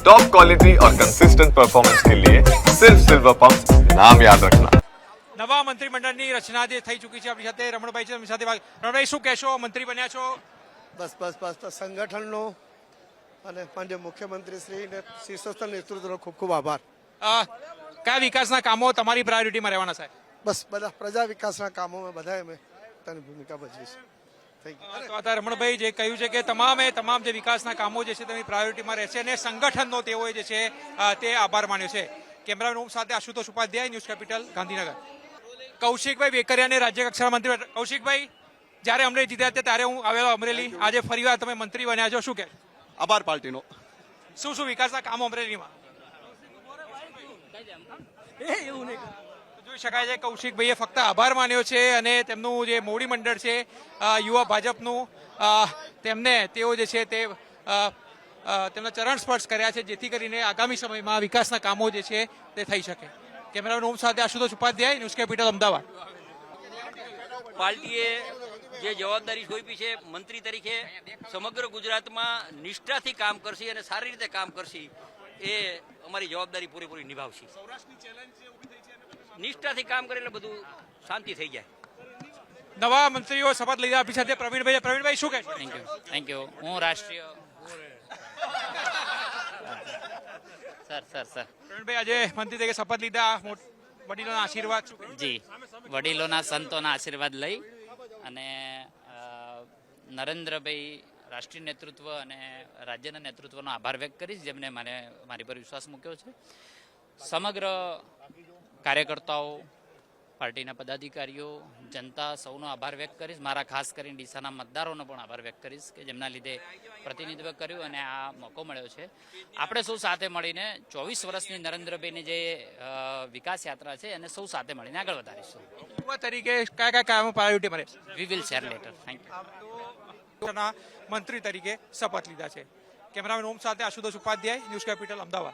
Top quality और consistent performance के लिए सिर्फ सिल्वर पंप नाम याद रखना નવા મંત્રીમંડળની રચના જે થઈ ચૂકી છે આપણી સાથે રમણભાઈ છે એમની સાથે વાત રમણભાઈ શું કહેશો મંત્રી બન્યા છો બસ બસ બસ બસ સંગઠનનો અને માન્ય મુખ્યમંત્રી શ્રી ને શીર્ષસ્થ નેતૃત્વનો ખૂબ ખૂબ આભાર અ, કયા વિકાસના કામો તમારી પ્રાયોરિટીમાં રહેવાના સાહેબ બસ બધા પ્રજા વિકાસના કામોમાં બધાએ અમે પોતાની ભૂમિકા ભજવી છે થેન્ક યુ તો અત્યારે રમણભાઈ જે કહ્યું છે કે તમામે તમામ જે વિકાસના કામો જે છે તેની પ્રાયોરિટીમાં રહેશે અને સંગઠનનો તેઓએ જે છે તે આભાર માન્યો છે. કેમેરા રૂમ સાથે આશુતોષ ઉપાધ્યાય ન્યૂઝ કેપિટલ ગાંધીનગર. કૌશિકભાઈ વેકરિયા અને રાજ્ય કક્ષાના મંત્રી કૌશિકભાઈ જ્યારે અમને જીત્યા હતા ત્યારે હું આવેલો અમરેલી. આજે ફરીવાર તમે મંત્રી બન્યા છો. શું કે? આભાર પાર્ટીનો. શું શું વિકાસના કામો અમરેલીમાં? જોઈ શકાય છે, કૌશિકભાઈએ ફક્ત આભાર માન્યો છે અને તેમનું જે મોવડી મંડળ છે યુવા ભાજપનું તેમને તેઓ જે છે તે તેમના ચરણ સ્પર્શ કર્યા છે, જેથી કરીને આગામી સમયમાં વિકાસના કામો જે છે તે થઈ શકે. કેમેરામેન ઓમ સાથે આશુતોષ ઉપાધ્યાય, ન્યૂઝ કેપિટલ, અમદાવાદ. પાર્ટીએ જે જવાબદારી સોંપી છે, મંત્રી તરીકે સમગ્ર ગુજરાતમાં નિષ્ઠાથી કામ કરશે અને સારી રીતે કામ કરશે એ અમારી જવાબદારી પૂરેપૂરી નિભાવશે. નિષ્ઠાથી કામ કરે એટલે બધું શાંતિ થઈ જાય. નવા મંત્રીઓ શપથ લીધા આપી સાથે પ્રવીણભાઈ પ્રવીણભાઈ શું કહે થેન્ક યુ થેન્ક યુ હું રાષ્ટ્રીય સર સર સર પ્રવીણભાઈ આજે મંત્રી તરીકે શપથ લીધા. વડીલોના આશીર્વાદ શું જી. વડીલોના સંતોના આશીર્વાદ લઈ અને નરેન્દ્રભાઈ રાષ્ટ્રીય નેતૃત્વ અને રાજ્યના નેતૃત્વનો આભાર વ્યક્ત કરીશ જેમને મને મારી પર વિશ્વાસ મૂક્યો છે. સમગ્ર કાર્યકર્તાઓ પાર્ટીના પદાધિકારીઓ જનતા સૌનો આભાર વ્યક્ત કરીશ. મારા ખાસ કરીને ડીસાના મતદારોનો પણ આભાર વ્યક્ત કરીશ કે જેમના લીધે પ્રતિનિધિત્વ કર્યું અને આ મોકો મળ્યો છે. આપણે સૌ સાથે મળીને ચોવીસ વર્ષની નરેન્દ્રભાઈની જે વિકાસ યાત્રા છે એને સૌ સાથે મળીને આગળ વધારીશું. તરીકે કયા કયા કામો પ્રાયોરિટી મળે? We will share later thank you ના મંત્રી તરીકે શપથ લીધા છે. કેમેરામેન ઓમ સાથે આશુતોષ ઉપાધ્યાય ન્યૂઝ કેપિટલ અમદાવાદ.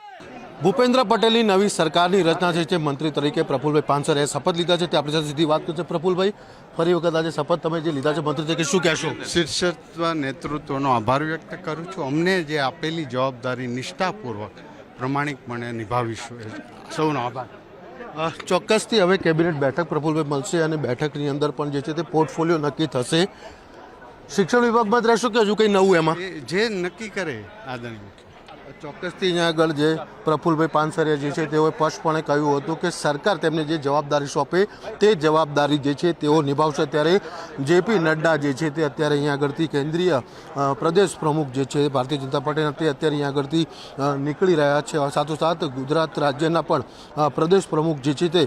ભૂપેન્દ્ર પટેલની નવી સરકારની રચના છે જે મંત્રી તરીકે પ્રફુલભાઈ પાનસરે શપથ લીધા છે. તે આપણી સાથે સીધી વાત કરશે. પ્રફુલભાઈ ફરી વખત આજે શપથ તમે જે લીધા છે મંત્રી તરીકે શું કહેશો? શીર્ષત્વ નેતૃત્વનો આભાર વ્યક્ત કરું છું. અમને જે આપેલી જવાબદારી નિષ્ઠાપૂર્વક પ્રમાણિકપણે નિભાવીશું. સૌનો આભાર. ચોક્કસથી હવે કેબિનેટ બેઠક પ્રફુલભાઈ મળશે અને બેઠકની અંદર પણ જે છે તે પોર્ટફોલિયો નક્કી થશે. શિક્ષણ વિભાગમાં જ રહેશો કે હજુ કંઈ નવું એમાં? એ જે નક્કી કરે આદરણીય. ચોક્કસથી અહીંયા આગળ જે પ્રફુલભાઈ પાનસરિયા જે છે તેઓએ સ્પષ્ટપણે કહ્યું હતું કે સરકાર તેમને જે જવાબદારી સોંપે તે જવાબદારી જે છે તેઓ નિભાવશે. ત્યારે જેપી નડ્ડા જે છે તે અત્યારે અહીંયા આગળથી કેન્દ્રીય પ્રદેશ પ્રમુખ જે છે ભારતીય જનતા પાર્ટીના તે અત્યારે અહીંયા આગળથી નીકળી રહ્યા છે. સાથોસાથ ગુજરાત રાજ્યના પણ પ્રદેશ પ્રમુખ જે છે તે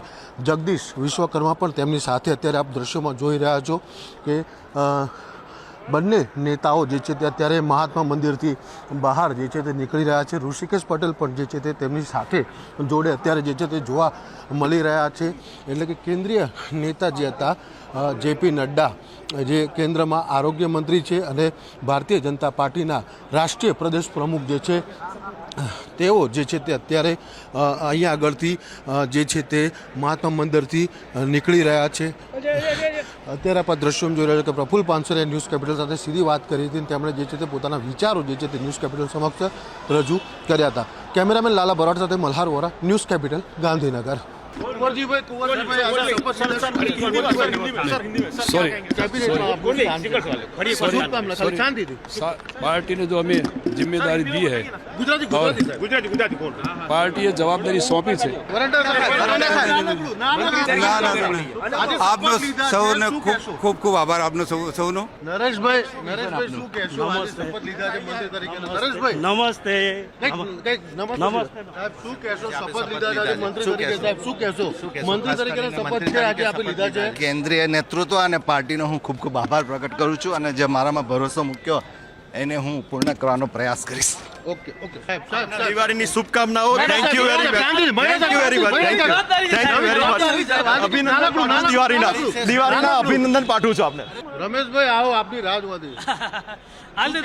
જગદીશ વિશ્વકર્મા પણ તેમની સાથે અત્યારે આપ દ્રશ્યોમાં જોઈ રહ્યા છો કે બંને નેતાઓ જે છે તે અત્યારે મહાત્મા મંદિરથી બહાર જે છે તે નીકળી રહ્યા છે. ઋષિકેશ પટેલ પણ જે છે તે તેમની સાથે જોડે અત્યારે જે છે તે જોવા મળી રહ્યા છે. એટલે કે કેન્દ્રીય નેતા જે હતા જેપી નડ્ડા, જે કેન્દ્રમાં આરોગ્ય મંત્રી છે અને ભારતીય જનતા પાર્ટીના રાષ્ટ્રીય પ્રદેશ પ્રમુખ જે છે, તેઓ જે છે તે અત્યારે અહીંયા આગળથી જે છે તે મહાત્મા મંદિરથી નીકળી રહ્યા છે. અત્યારે આપણે દ્રશ્યોમાં જોઈ રહ્યા છે કે પ્રફુલ પાનસરે ન્યૂઝ કેપિટલ સાથે સીધી વાત કરી હતી અને તેમણે જે છે તે પોતાના વિચારો જે છે તે ન્યૂઝ કેપિટલ સમક્ષ રજૂ કર્યા હતા. કેમેરામેન લાલા બરાડ સાથે Malhar Vora, news capital Gandhinagar. Party ने जो हमें जिम्मेदारी दी है और પાર્ટીએ જવાબદારી સોંપી છે આપનો સૌને ખૂબ ખૂબ ખૂબ આભાર આપનો સૌ સૌનો નરેશભાઈ નરેશભાઈ શું કહેશો આજે શપથ લીધા છે મંત્રી તરીકે નરેશભાઈ નમસ્તે કંઈક- કંઈક નમસ્તે સાહેબ શું કહેશો શપથ લીધા છે આજે મંત્રી તરીકે સાહેબ શું કહેશો? મંત્રી તરીકે શપથ છે આજે આપણે લીધા છે. કેન્દ્રીય નેતૃત્વ અને પાર્ટીનો હું ખૂબ ખૂબ આભાર પ્રકટ કરું છું અને જે મારામાં ભરોસો મૂક્યો એને હું પૂર્ણ કરવાનો પ્રયાસ કરીશ. ઓકે ઓકે સાહેબ સાહેબ સાહેબ. દિવાળીની શુભકામનાઓ. Thank you very much thank you very much thank you thank you very much અભિનંદન દિવાળીના દિવાળીના અભિનંદન પાઠવું છું આપને. રમેશભાઈ આવો આપની રાહ જોવાથી આજે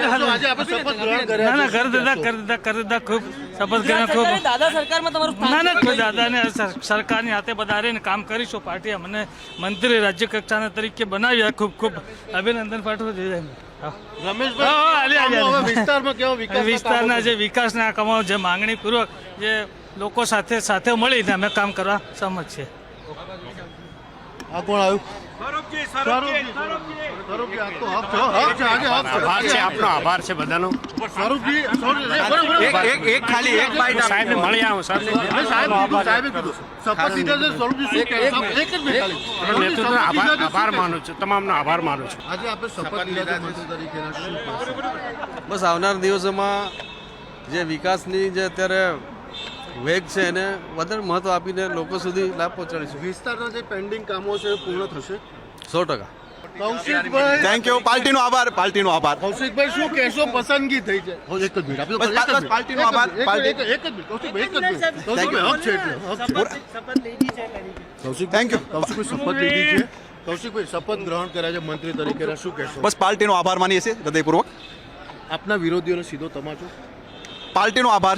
આપણે શપથ ગ્રહણ કર્યા ના ના છે. કરી દીધા કરી દીધા ખૂબ શપથ કર્યા ખૂબ. દાદા સરકારમાં તમારું ના ના દાદાને સરકારની હાથે પધારીને કામ કરીશું. પાર્ટી મને મંત્રી રાજ્ય કક્ષાના તરીકે બનાવ્યા. ખૂબ ખૂબ અભિનંદન પાઠવું જોઈએ વિસ્તારના જે વિકાસના કામો જે માંગણી પૂર્વક જે લોકો સાથે સાથે મળીને અમે કામ કરવા સહમત છીએ. આ કોણ આવ્યું? આભાર છે આપનો આભાર છે બધાનો. એક એક ખાલી એક બાઈટ સાહેબ મળી આવો આભાર. આભાર માનું છું તમામનો આભાર માનું છું. આજે આપણે? બસ આવનાર દિવસોમાં જે વિકાસની જે અત્યારે વેગ છે એને વધારે મહત્વ આપીને લોકો સુધી લાભ પહોંચાડીશું વિસ્તારના જે પેન્ડિંગ કામો છે એ પૂર્ણ થશે? સો ટકા. કૌશિકભાઈ થેન્ક યુ પાર્ટીનો આભાર પાર્ટીનો આભાર. કૌશિકભાઈ શું કહેશો? પસંદગી થઈ છે એક જ મિનિટ આપી દો, એક જ પાર્ટીનો આભાર, પાર્ટી- એક જ- મિનિટ કૌશિકભાઈ એક જ મિનિટ. કૌશિકભાઈ હક છે એટલે છે. થેન્ક યુ કૌશિકભાઈ શપથ લીધી છે. કૌશિકભાઈ શપથ ગ્રહણ કર્યા છે મંત્રી તરીકેના શું કહેશો? બસ પાર્ટીનો આભાર માનીએ છીએ હૃદયપૂર્વક. આપના વિરોધીઓને સીધો તમાચો. પાર્ટીનો આભાર.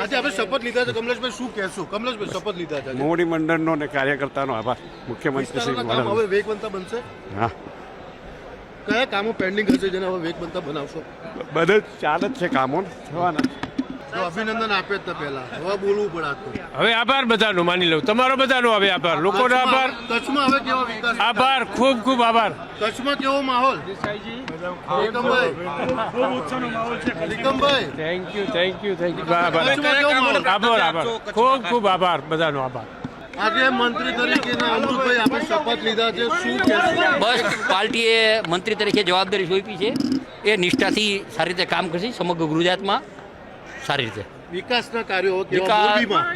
આજે આપણે શપથ લીધા છે. કમલેશભાઈ શું કહેશો? કમલેશભાઈ શપથ લીધા છે. મોવડી મંડળનો અને કાર્યકર્તાનો આભાર. મુખ્યમંત્રી શ્રી હવે વેગવંતા બનશે? હા. કયા કામો પેન્ડિંગ હશે જેને હવે વેગવંતા બનાવશો? બધે ચાલે જ છે કામો થવાના અભિનંદન આપે જ તે પહેલા. હવે બોલવું પડે હવે આભાર બધાનો માની લઉં તમારો બધાનો હવે આભાર. લોકોનો આભાર. કચ્છમાં હવે કેવો વિકાસ આભાર. ખૂબ ખૂબ આભાર. કચ્છમાં કેવો માહોલ? Thank you thank you thank you આભાર આભાર આભાર ખૂબ ખૂબ આભાર બધાનો આભાર આજે મંત્રી તરીકેના અમૃતભાઈ આપણે શપથ લીધા છે શું બસ પાર્ટીએ મંત્રી તરીકે જવાબદારી સોંપી છે એ નિષ્ઠાથી સારી રીતે કામ કરશે સમગ્ર ગુજરાતમાં સારી રીતે વિકાસના કાર્યો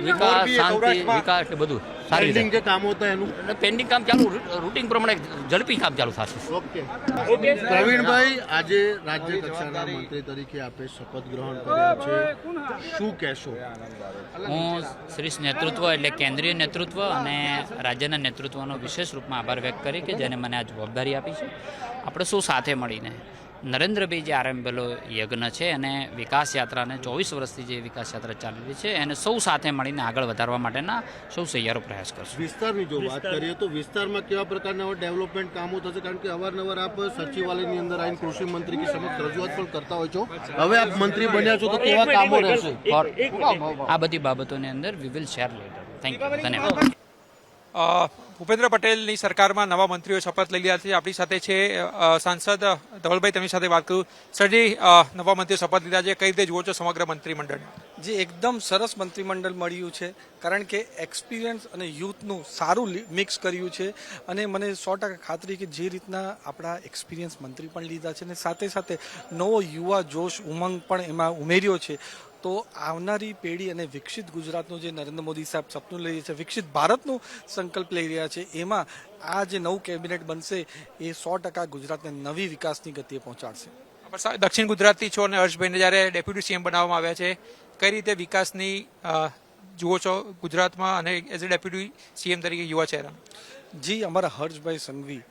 વિકાસ શાંતિ વિકાસ બધું. સારી પેન્ડિંગ જે કામો હતા એનું? અને પેન્ડિંગ કામ ચાલુ રૂટિન પ્રમાણે ઝડપી કામ ચાલુ થશે. ઓકે. પ્રવીણભાઈ આજે રાજ્ય કક્ષાના મંત્રી તરીકે આપે શપથ ગ્રહણ કર્યા છે. શું કહેશો? હું શ્રી નેતૃત્વ એટલે કેન્દ્રીય નેતૃત્વ અને રાજ્યના નેતૃત્વનો વિશેષ રૂપમાં આભાર વ્યક્ત કરી કે જેને મને આ જવાબદારી આપી છે. આપણે શું સાથે મળીને નરેન્દ્રભાઈ જે આરંભેલો યજ્ઞ છે અને વિકાસ યાત્રાને ચોવીસ વર્ષથી જે વિકાસ યાત્રા ચાલી રહી છે એને સૌ સાથે મળીને આગળ વધારવા માટેના સૌ સહિયારો પ્રયાસ કરશું. વિસ્તારની જો વાત કરીએ તો વિસ્તારમાં કેવા પ્રકારના ડેવલપમેન્ટ કામો થશે? કારણ કે અવારનવાર આપ સચિવાલયની અંદર આવીને કૃષિ મંત્રી કે સમક્ષ રજૂઆત પણ કરતા હોય છો. હવે આપ મંત્રી બન્યા છો તો કેવા કામો રહેશે? આ બધી બાબતોની અંદર we will share later thank you ધન્યવાદ. ભૂપેન્દ્ર પટેલની સરકારમાં નવા મંત્રીઓ શપથ લઈ લીધા છે. આપણી સાથે છે સાંસદ ધવલભાઈ, તેમની સાથે વાત કરું. સરજી નવા મંત્રીઓ શપથ લીધા છે. કઈ રીતે જુઓ છો સમગ્ર મંત્રીમંડળ જે, એકદમ સરસ મંત્રીમંડળ મળ્યું છે. કારણ કે એક્સપિરિયન્સ અને યુથનું સારું મિક્સ કર્યું છે. અને મને સો ટકા ખાતરી કે જે રીતના આપણા એક્સપિરિયન્સ મંત્રી પણ લીધા છે અને સાથે સાથે નવો યુવા જોશ ઉમંગ પણ એમાં ઉમેર્યો છે. તો આવનારી પેઢી અને વિકસિત ગુજરાતનું જે નરેન્દ્ર મોદી સાહેબ સપનું લઈ રહ્યા છે વિકસિત ભારતનું સંકલ્પ લઈ રહ્યા છે એમાં આ જે નવું કેબિનેટ બનશે એ સો ટકા ગુજરાતને નવી વિકાસની ગતિએ પહોંચાડશે. દક્ષિણ ગુજરાતથી છો અને હર્ષભાઈને જ્યારે ડેપ્યુટી સીએમ બનાવવામાં આવ્યા છે કઈ રીતે વિકાસની જુઓ છો ગુજરાતમાં અને એઝ એ ડેપ્યુટી સીએમ તરીકે યુવા ચહેરા જી અમારા હર્ષભાઈ સંઘવી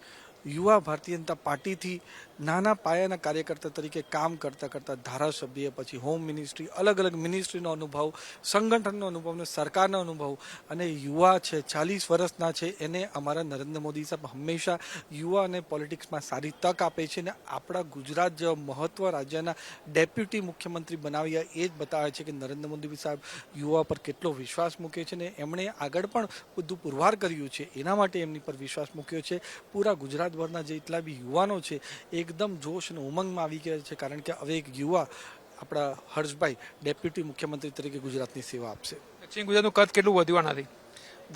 યુવા ભારતીય જનતા પાર્ટીથી નાના પાયાના કાર્યકર્તા તરીકે કામ કરતા કરતા ધારાસભ્ય, પછી હોમ મિનિસ્ટ્રી અલગ અલગ મિનિસ્ટ્રીનો અનુભવ, સંગઠનનો અનુભવ અને સરકારનો અનુભવ. અને યુવા છે, ચાલીસ વર્ષના છે, એને અમારા નરેન્દ્ર મોદી સાહેબ હંમેશા યુવા અને પોલિટિક્સમાં સારી તક આપે છે અને આપણા ગુજરાત જેવા મહત્વ રાજ્યના ડેપ્યુટી મુખ્યમંત્રી બનાવ્યા એ જ બતાવે છે કે નરેન્દ્ર મોદી સાહેબ યુવા પર કેટલો વિશ્વાસ મૂકે છે ને એમણે આગળ પણ બધું પુરવાર કર્યું છે. એના માટે એમની પર વિશ્વાસ મૂક્યો છે. પૂરા ગુજરાતભરના જેટલા બી યુવાનો છે એકદમ જોશ અને ઉમંગમાં આવી ગયા છે કારણ કે હવે એક યુવા આપણા હર્ષભાઈ ડેપ્યુટી મુખ્યમંત્રી તરીકે ગુજરાતની સેવા આપશે. દક્ષિણ ગુજરાતનું કદ કેટલું વધ્યું આનાથી?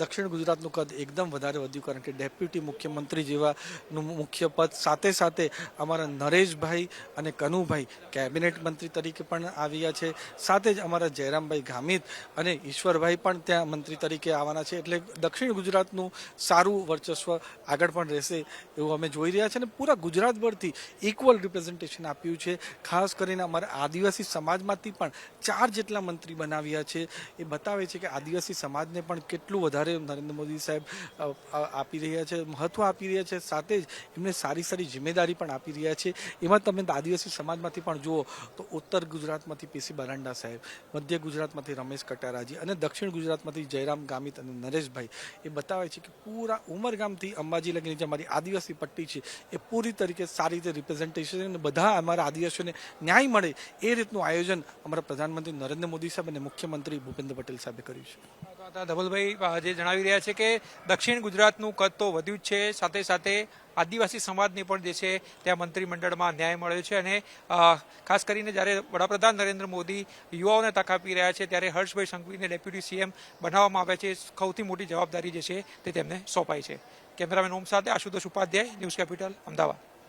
દક્ષિણ ગુજરાતનું કદ એકદમ વધારે વધ્યું, કારણ કે ડેપ્યુટી મુખ્યમંત્રી જેવાનું મુખ્ય પદ સાથે સાથે અમારા નરેશભાઈ અને કનુભાઈ કેબિનેટ મંત્રી તરીકે પણ આવ્યા છે. સાથે જ અમારા જયરામભાઈ ગામિત અને ઈશ્વરભાઈ પણ ત્યાં મંત્રી તરીકે આવવાના છે. એટલે દક્ષિણ ગુજરાતનું સારું વર્ચસ્વ આગળ પણ રહેશે એવું અમે જોઈ રહ્યા છે અને પૂરા ગુજરાતભરથી ઇક્વલ રિપ્રેઝન્ટેશન આપ્યું છે. ખાસ કરીને અમારા આદિવાસી સમાજમાંથી પણ ચાર જેટલા મંત્રી બનાવ્યા છે. એ બતાવે છે કે આદિવાસી સમાજને પણ કેટલું વધારે વધારે નરેન્દ્ર મોદી સાહેબ આપી રહ્યા છે, મહત્વ આપી રહ્યા છે, સાથે જ એમને સારી સારી જિમ્મેદારી પણ આપી રહ્યા છે. એમાં તમે આદિવાસી સમાજમાંથી પણ જુઓ તો ઉત્તર ગુજરાતમાંથી પીસી બરાંડા સાહેબ, મધ્ય ગુજરાતમાંથી રમેશ કટારાજી અને દક્ષિણ ગુજરાતમાંથી જયરામ ગામિત અને નરેશભાઈ, એ બતાવે છે કે પૂરા ઉમરગામથી અંબાજી લગીની જે અમારી આદિવાસી પટ્ટી છે, એ પૂરી તરીકે સારી રીતે રિપ્રેઝન્ટેશન અને બધા અમારા આદિવાસીઓને ન્યાય મળે એ રીતનું આયોજન અમારા પ્રધાનમંત્રી નરેન્દ્ર મોદી સાહેબ અને મુખ્યમંત્રી ભૂપેન્દ્ર પટેલ સાહેબે કર્યું છે. હતા ધવલભાઈ જે જણાવી રહ્યા છે કે દક્ષિણ ગુજરાતનું કદ તો વધ્યું જ છે. સાથે સાથે આદિવાસી સમાજને પણ જે છે ત્યાં મંત્રીમંડળમાં ન્યાય મળ્યો છે અને ખાસ કરીને જ્યારે વડાપ્રધાન નરેન્દ્ર મોદી યુવાઓને તક આપી રહ્યા છે ત્યારે હર્ષભાઈ સંઘવીને ડેપ્યુટી સીએમ બનાવવામાં આવ્યા છે. સૌથી મોટી જવાબદારી જે છે તે તેમને સોંપાઈ છે. કેમેરામેન ઓમ સાથે આશુતોષ ઉપાધ્યાય, ન્યૂઝ કેપિટલ, અમદાવાદ.